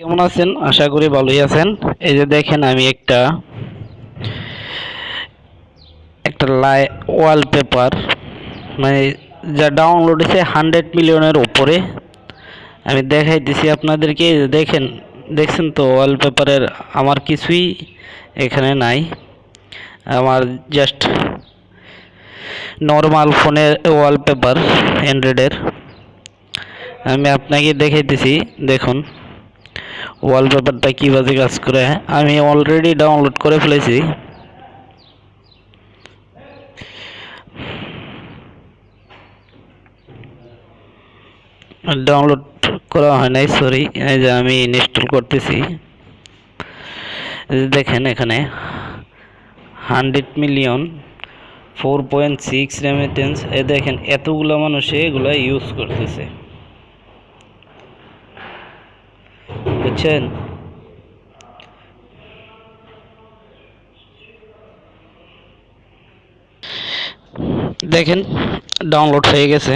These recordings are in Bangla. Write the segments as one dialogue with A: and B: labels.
A: কেমন আছেন? আশা করি ভালোই আছেন। এই যে দেখেন আমি একটা একটা লাই ওয়ালপেপার মানে যা ডাউনলোড হয়েছে হান্ড্রেড মিলিয়নের ওপরে আমি দেখাইতেছি আপনাদেরকে দেখেন, দেখছেন তো ওয়ালপেপারের আমার কিছুই এখানে নাই। আমার জাস্ট নর্মাল ফোনের ওয়ালপেপার অ্যান্ড্রয়েডের আমি আপনাকে দেখাইতেছি, দেখুন। ওয়ালপেপারটা কীভাবে কাজ করে আমি অলরেডি ডাউনলোড করে ফেলেছি। ডাউনলোড করা হয় নাই সরি এই যে আমি ইনস্টল করতেছি। দেখেন এখানে hundred million, four point six remittance এ দেখেন, এতগুলো মানুষ এগুলো ইউজ করতেছে। বুঝছেন দেখেন ডাউনলোড হয়ে গেছে।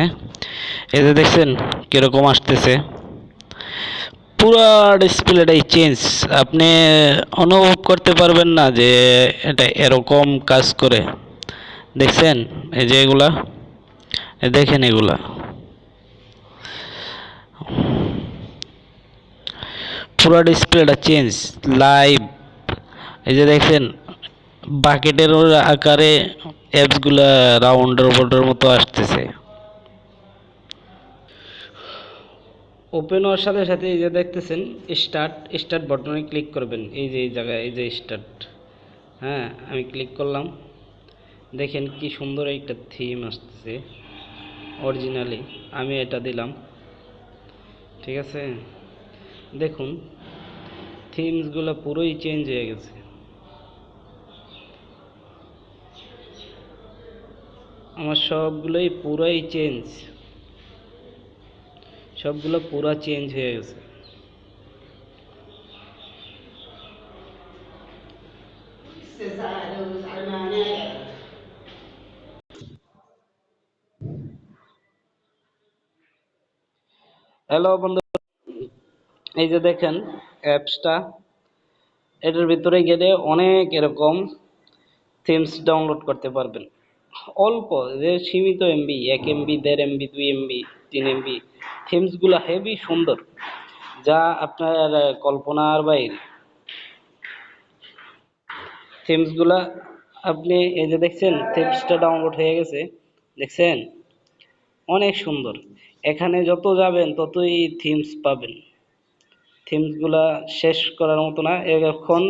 A: এই যে দেখছেন কীরকম আসতেছে। পুরা ডিসপ্লেটাই চেঞ্জ আপনি অনুভব করতে পারবেন না যে এটা এরকম কাজ করে। দেখছেন? এই যে এগুলা দেখেন এগুলা। পুরো ডিসপ্লেটা চেঞ্জ লাইভ এই যে দেখছেন বাকেটের আকারে অ্যাপসগুলা রাউন্ড রোবটের মতো আসতেছে। ওপেন হওয়ার সাথে সাথে এই যে দেখতেছেন স্টার্ট স্টার্ট বটনে ক্লিক করবেন। এই যে এই জায়গায়, এই যে স্টার্ট হ্যাঁ আমি ক্লিক করলাম। দেখেন কি সুন্দর একটা থিম আসতেছে অরিজিনালি আমি এটা দিলাম। ঠিক আছে? দেখুন থিমসগুলো পুরোই চেঞ্জ হয়ে গেছে। আমার সবগুলোই পুরোই চেঞ্জ। সবগুলো পুরো চেঞ্জ হয়ে গেছে। হ্যালো বন্ধু, এই যে দেখেন অ্যাপসটা। এটার ভিতরে গেলে অনেক এরকম থিমস ডাউনলোড করতে পারবেন। অল্প, যে সীমিত এমবি এক এমবি দেড় এমবি দুই এমবি তিন এমবি থিমসগুলো হেভি সুন্দর, যা আপনার কল্পনার বাইরে। থিমসগুলা আপনি এই যে দেখছেন থিমসটা ডাউনলোড হয়ে গেছে, দেখছেন? অনেক সুন্দর। এখানে যত যাবেন, ততই থিমস পাবেন। থিমসগুলা শেষ করার মতো না। এখন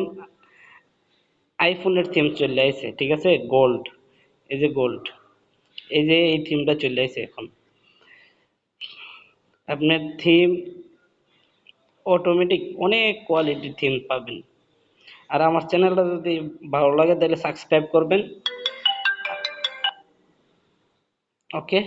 A: আইফোনের থিম চলে আসছে ঠিক আছে? গোল্ড এই যে গোল্ড এই যে এই থিমটা চলে আসছে এখন। আপনার থিম অটোমেটিক অনেক কোয়ালিটির থিম পাবেন। আর আমার চ্যানেলটা যদি ভালো লাগে, তাহলে সাবস্ক্রাইব করবেন। ওকে